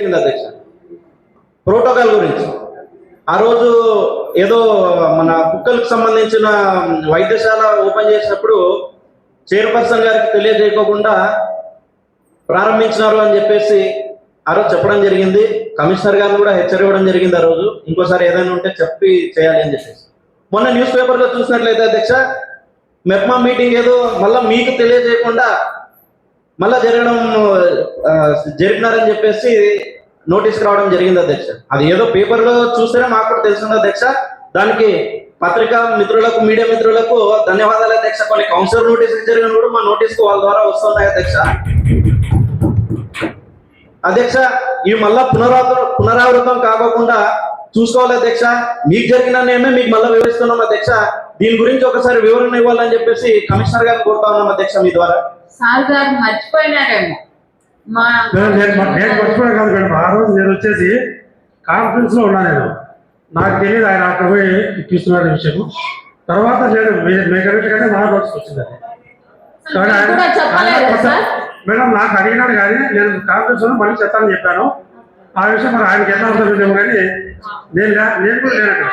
జరిగింది అధ్యక్ష. ప్రోటోకాల్ గురించి. ఆ రోజు ఏదో మన కుక్కలకు సంబంధించిన వైద్యశాల ఓపెన్ చేసినప్పుడు చైర్పర్సన్ గారికి తెలియజేయకోకుండా ప్రారంభించినారు అని చెప్పేసి ఆ రోజు చెప్పడం జరిగింది. కమిషనర్ గారిని కూడా హెచ్చరివ్వడం జరిగింది ఆ రోజు. ఇంకోసారి ఏదైనా ఉంటే చెప్పి చేయాలి అని చెప్పేసి. మొన్న న్యూస్ పేపర్లో చూసినట్లయితే అధ్యక్ష మెప్మా మీటింగ్ ఏదో మళ్ళీ మీకు తెలియజేయకుండా మళ్ళా జరగడం జరిపినారని చెప్పేసి నోటీస్ రావడం జరిగింది అధ్యక్ష. అది ఏదో పేపర్లో చూస్తేనే మాకు కూడా తెలిసింది అధ్యక్ష. దానికి పత్రికా మిత్రులకు మీడియా మిత్రులకు ధన్యవాదాలు అధ్యక్ష. కొన్ని కౌన్సిలర్ నోటీస్ జరిగిన కూడా మా నోటీస్ వాళ్ళ ద్వారా వస్తున్నాయి అధ్యక్ష. అధ్యక్ష ఇవి మళ్ళా పునరావృతం పునరావృతం కాకుండా చూసుకోవాలి అధ్యక్ష. మీకు జరిగిన నేమే మీకు మళ్ళీ వివరిస్తున్నాం అధ్యక్ష. దీని గురించి ఒకసారి వివరణ ఇవ్వాలని చెప్పేసి కమిషనర్ గారిని కోరుతా ఉన్నాం అధ్యక్ష మీ ద్వారా. సార్ గారు మర్చిపోయినారేమో. మా నేను మర్చిపోయా కాదు మేడం ఆ రోజు నేను వచ్చేసి కాన్ఫరెన్స్లో ఉన్నా నేను. నాకు తెలియదు ఆయన అక్కడ పోయి ఇప్పిస్తున్నాడు విషయం. తర్వాత నేను మెకానిక్ నా నోట్స్ వచ్చింది కానీ ఆయన- మేడం నాకు అడిగినాడు కానీ నేను కాన్ఫరెన్స్లో మళ్ళీ చెప్తానని చెప్పాను. ఆ విషయం మరి ఆయనకి ఎలా ఉంటుందేమో కానీ నేను నేను కూడా లేను అక్కడ.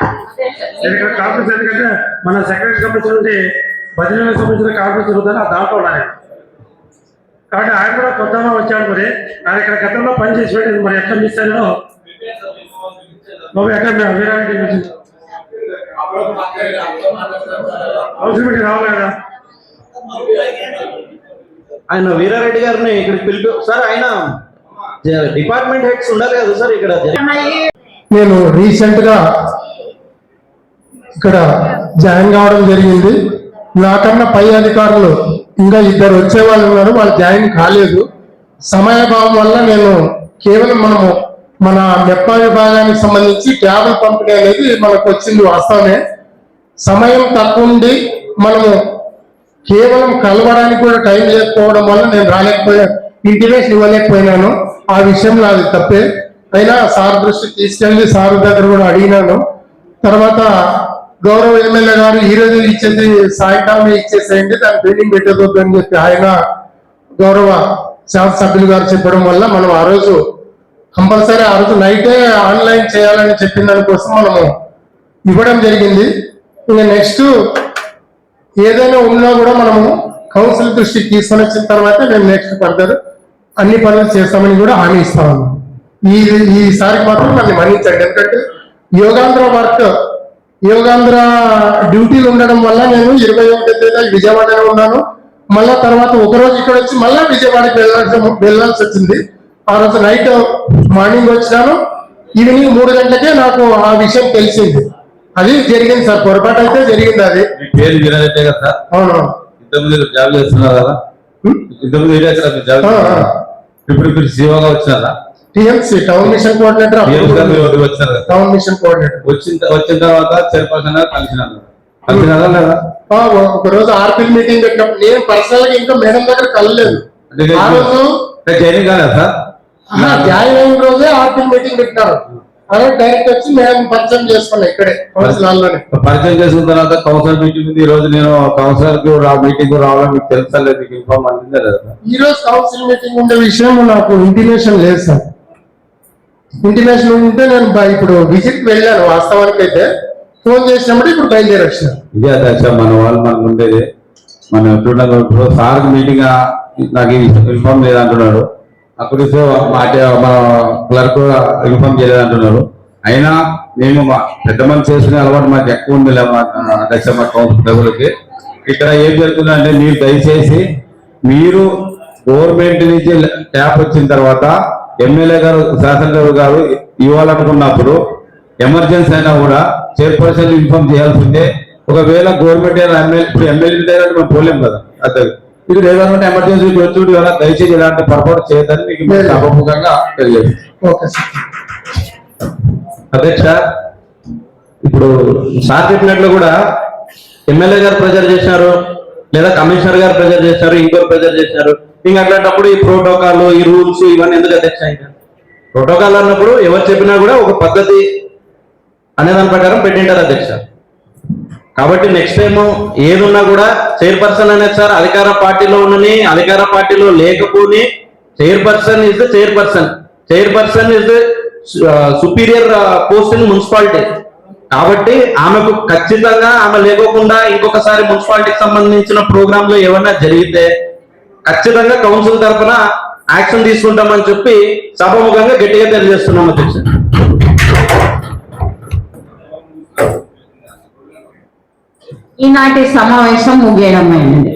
నేను ఇక్కడ కాన్ఫరెన్స్ ఎందుకంటే మన సెక్రటరీ సంబంధించిన నుండి బదిలీలకు సంబంధించిన కాన్ఫరెన్స్ జరుగుతుంది ఆ దాంట్లో ఉన్నా నేను. కాబట్టి ఆయన కూడా కొత్తగా వచ్చాడు మరి. ఆయన ఇక్కడ గతంలో పని చేసి పెట్టింది మరి ఎక్కడ మిస్ అయినా బాబు ఎక్కడ అవసరం పెట్టి రావాలి కదా. ఆయన వీరారెడ్డి గారిని ఇక్కడ పిలిపి సార్ ఆయన డిపార్ట్మెంట్ హెడ్స్ ఉండాలి కదా సార్ ఇక్కడ. నేను రీసెంట్గా ఇక్కడ జాయిన్ కావడం జరిగింది. నాకన్నా పై అధికారులు ఇంకా ఇద్దరు వచ్చే వాళ్ళు ఉన్నారు వాళ్ళు జాయిన్ కాలేదు. సమయభావం వల్ల నేను కేవలం మనము మన మెప్ప విభాగానికి సంబంధించి ట్యాబుల్ పంపిణీ అనేది మనకు వచ్చింది వాస్తవమే. సమయం తక్కువ ఉండి మనము కేవలం కలవడానికి కూడా టైం లేకపోవడం వల్ల నేను రాలేకపోయా ఇంటిమేషన్ ఇవ్వలేకపోయినాను. ఆ విషయంలో అది తప్పే. అయినా సార్ దృష్టి తీసుకెళ్ళి సార్ దగ్గర కూడా అడిగినాను. తర్వాత గౌరవ ఎమ్మెల్యే గారు ఈ రోజు ఇచ్చేది సాయంకాలమే ఇచ్చేసేయండి దాన్ని బిల్డింగ్ పెట్టేదొద్దు అని చెప్పి ఆయన గౌరవ శాసనసభ్యులు గారు చెప్పడం వల్ల మనం ఆ రోజు కంపల్సరీ ఆ రోజు నైటే ఆన్లైన్ చేయాలని చెప్పిన దానికోసం మనము ఇవ్వడం జరిగింది. ఇంకా నెక్స్ట్ ఏదైనా ఉన్నా కూడా మనము కౌన్సిల్ దృష్టికి తీసుకొని వచ్చిన తర్వాత మేము నెక్స్ట్ ఫర్దర్ అన్ని పనులు చేస్తామని కూడా హామీ ఇస్తాము ఈ ఈసారికి మాత్రం నన్ను మన్నించండి. ఎందుకంటే యోగాంధ్ర వర్క్ యోగాంధ్ర డ్యూటీలు ఉండడం వల్ల నేను ఇరవై ఒకటి తేదీ విజయవాడలో ఉన్నాను. మళ్ళా తర్వాత ఒక రోజు ఇక్కడ వచ్చి మళ్ళా విజయవాడకి వెళ్ళాల్సి వెళ్ళాల్సి వచ్చింది. ఆ రోజు నైట్ మార్నింగ్ వచ్చినాను. ఈవినింగ్ మూడు గంటలకే నాకు ఆ విషయం తెలిసింది. అది జరిగింది సార్ పొరపాటు అయితే జరిగింది అది. పేరు వీరారెడ్డి కదా? అవునవును ఇంతకుముందు మీరు జాబ్ చేస్తున్నారు? కదా హ్మ్? ఇంతకుముందు. ఇప్పుడు మీరు సీఓగా వచ్చినారా? టీఎంసీ టౌన్ మిషన్ కోఆర్డినేటర్ కదా టౌన్ మిషన్ కోఆర్డినేటర్. వచ్చిన వచ్చిన తర్వాత చైర్పర్సన్ ఆ, ఒక రోజు ఆర్పిల్ మీటింగ్ పెట్టినప్పుడు నేను పర్సనల్గా ఇంకా మేడం దగ్గర కలలేదు. ఆ రోజు జైనింగ్ కాలేదా సార్? జాయిన్ అయిన రోజే ఆర్పిల్ మీటింగ్ పెట్టినారు. డైరెక్ట్ వచ్చి మేడం పరిచయం చేసుకున్నా ఇక్కడే కౌన్సిల్ హాల్లోనే పరిచయం చేసిన తర్వాత కౌన్సిలర్ మీటింగ్ ఉంది. ఈ రోజు నేను కౌన్సిలర్కు రా మీటింగ్ రావాలని మీకు తెలుసా లేదు ఇన్ఫార్మ్ అందిందా లేదా ఈ రోజు కౌన్సిల్ మీటింగ్ ఉండే విషయం నాకు ఇంటిమేషన్ లేదు సార్. ఇంటిమేషన్ ఉంటే నేను ఇప్పుడు విజిట్ వెళ్ళాను వాస్తవానికి అయితే ఫోన్ చేసినప్పుడు ఇప్పుడు బయలుదేరి వచ్చిన ఇదే దశ మన వాళ్ళు మనకు ఉండేది. మనం ఎట్లున్నాం ఇప్పుడు సార్ మీటింగ్ నాకు ఇన్ఫార్మ్ లేదంటున్నాడు అక్కడ సో మన క్లర్క్ ఇన్ఫార్మ్ చేయలేదంటున్నారు అయినా మేము మా పెద్ద మంది చేసుకునే అలవాటు మాకు ఎక్కువ ఉంది అధ్యక్ష మా కౌన్సిల్ ఇక్కడ ఏం జరుగుతుందంటే మీరు దయచేసి మీరు గవర్నమెంట్ నుంచి ట్యాప్ వచ్చిన తర్వాత ఎమ్మెల్యే గారు శాసనసభ గారు ఇవ్వాలనుకున్నప్పుడు ఎమర్జెన్సీ అయినా కూడా చైర్పర్సన్ ఇన్ఫార్మ్ చేయాల్సిందే. ఒకవేళ గవర్నమెంట్ ఎమ్మెల్యే ఇప్పుడు ఎమ్మెల్యే మనం పోలేం కదా. అదే. ఇది లేదంటే ఎమర్జెన్సీ వచ్చి దయచేసి ఇలాంటి పొరపాటు చేయదని మీకు ఓకే సార్. అధ్యక్ష ఇప్పుడు సార్ చెప్పినట్లు కూడా ఎమ్మెల్యే గారు ప్రెజర్ చేశారు లేదా కమిషనర్ గారు ప్రెజర్ చేశారు ఇంకొకరు ప్రెజర్ చేశారు ఇంకా అట్లాంటప్పుడు ఈ ప్రోటోకాల్ ఈ రూల్స్ ఇవన్నీ ఎందుకు అధ్యక్ష ఇంకా ప్రోటోకాల్ అన్నప్పుడు ఎవరు చెప్పినా కూడా ఒక పద్ధతి అనే దాని ప్రకారం పెట్టింటారు అధ్యక్ష. కాబట్టి నెక్స్ట్ టైం ఏదున్నా కూడా చైర్పర్సన్ అనేది సార్ అధికార పార్టీలో ఉన్నని అధికార పార్టీలో లేకపోని chairperson is the chairperson chairperson is superior post in municipality కాబట్టి ఆమెకు ఖచ్చితంగా ఆమె లేకోకుండా ఇంకొకసారి మున్సిపాలిటీకి సంబంధించిన ప్రోగ్రామ్లో ఏమన్నా జరిగితే ఖచ్చితంగా కౌన్సిల్ తరఫున యాక్షన్ తీసుకుంటామని చెప్పి సభముఖంగా గట్టిగా తెలియజేస్తున్నాం అధ్యక్ష. ఈనాటి సమావేశం ముగియడమైనది